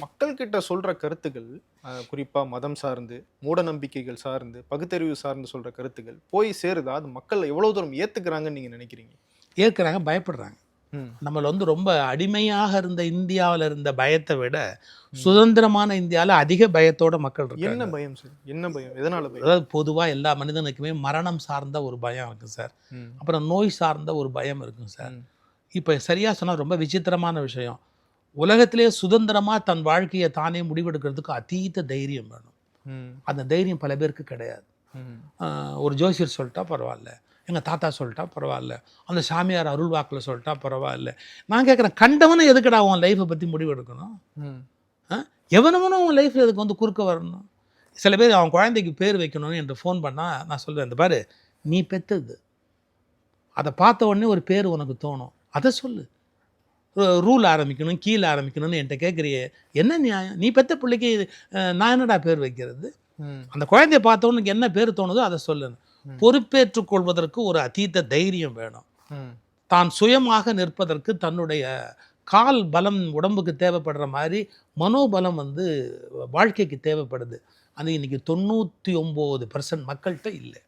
மக்கள் கிட்ட சொல்ற கருத்துக்கள் குறிப்பா மதம் சார்ந்து மூட நம்பிக்கைகள் சார்ந்து பகுத்தறிவு சார்ந்து சொல்ற கருத்துக்கள் போய் சேருதா? அது மக்கள் எவ்வளவு தூரம் ஏத்துக்கிறாங்கன்னு நீங்க நினைக்கிறீங்க? ஏற்கிறாங்க பயப்படுறாங்க. நம்மள வந்து ரொம்ப அடிமையாக இருந்த இந்தியாவில் இருந்த பயத்தை விட சுதந்திரமான இந்தியாவில் அதிக பயத்தோட மக்கள் என்ன இருக்காங்க பயம் சார்? என்ன பயம்? எதனால பயம்? அதாவது பொதுவாக எல்லா மனிதனுக்குமே மரணம் சார்ந்த ஒரு பயம் இருக்கும் சார். அப்புறம் நோய் சார்ந்த ஒரு பயம் இருக்கும் சார். இப்போ சரியாக சொன்னால் ரொம்ப விசித்திரமான விஷயம். உலகத்திலே சுதந்திரமாக தன் வாழ்க்கையை தானே முடிவெடுக்கிறதுக்கு அதீத தைரியம் வேணும். அந்த தைரியம் பல பேருக்கு கிடையாது. ஒரு ஜோசியர் சொல்லிட்டா பரவாயில்ல. எங்கள் தாத்தா சொல்லிட்டா பரவாயில்ல. அந்த சாமியார் அருள் வாக்கில் சொல்லிட்டா பரவாயில்ல. நான் கேட்குறேன் கண்டவனை எதுக்குடா உன் லைஃப்பை பற்றி முடிவெடுக்கணும். எவனவனும் உன் லைஃப்பில் இதுக்கு வந்து குறுக்க வரணும்? சில பேர் அவன் குழந்தைக்கு பேர் வைக்கணும்னு என்று ஃபோன் பண்ணால் நான் சொல்லுவேன் இந்த பாரு நீ பெத்தது. அதை பார்த்த உடனே ஒரு பேர் உனக்கு தோணும். அதை சொல்லு. ரூல் ஆரம்பிக்கணும் கீழே ஆரம்பிக்கணும்னு என்கிட்ட கேட்குறியே என்ன நியாயம் நீ பெத்த பிள்ளைக்கு நான் என்னடா பேர் வைக்கிறது. அந்த குழந்தைய பார்த்த உனக்கு என்ன பேர் தோணுதோ அதை சொல்லணும். பொறுப்பேற்றுக் கொள்வதற்கு ஒரு அதீத தைரியம் வேணும். தான் சுயமாக நிற்பதற்கு தன்னுடைய கால் பலம் உடம்புக்கு தேவைப்படுற மாதிரி மனோபலம் வந்து வாழ்க்கைக்கு தேவைப்படுது அது இன்னைக்கு தொண்ணூற்றி ஒம்பது பர்சன்ட் மக்கள்கிட்ட இல்லை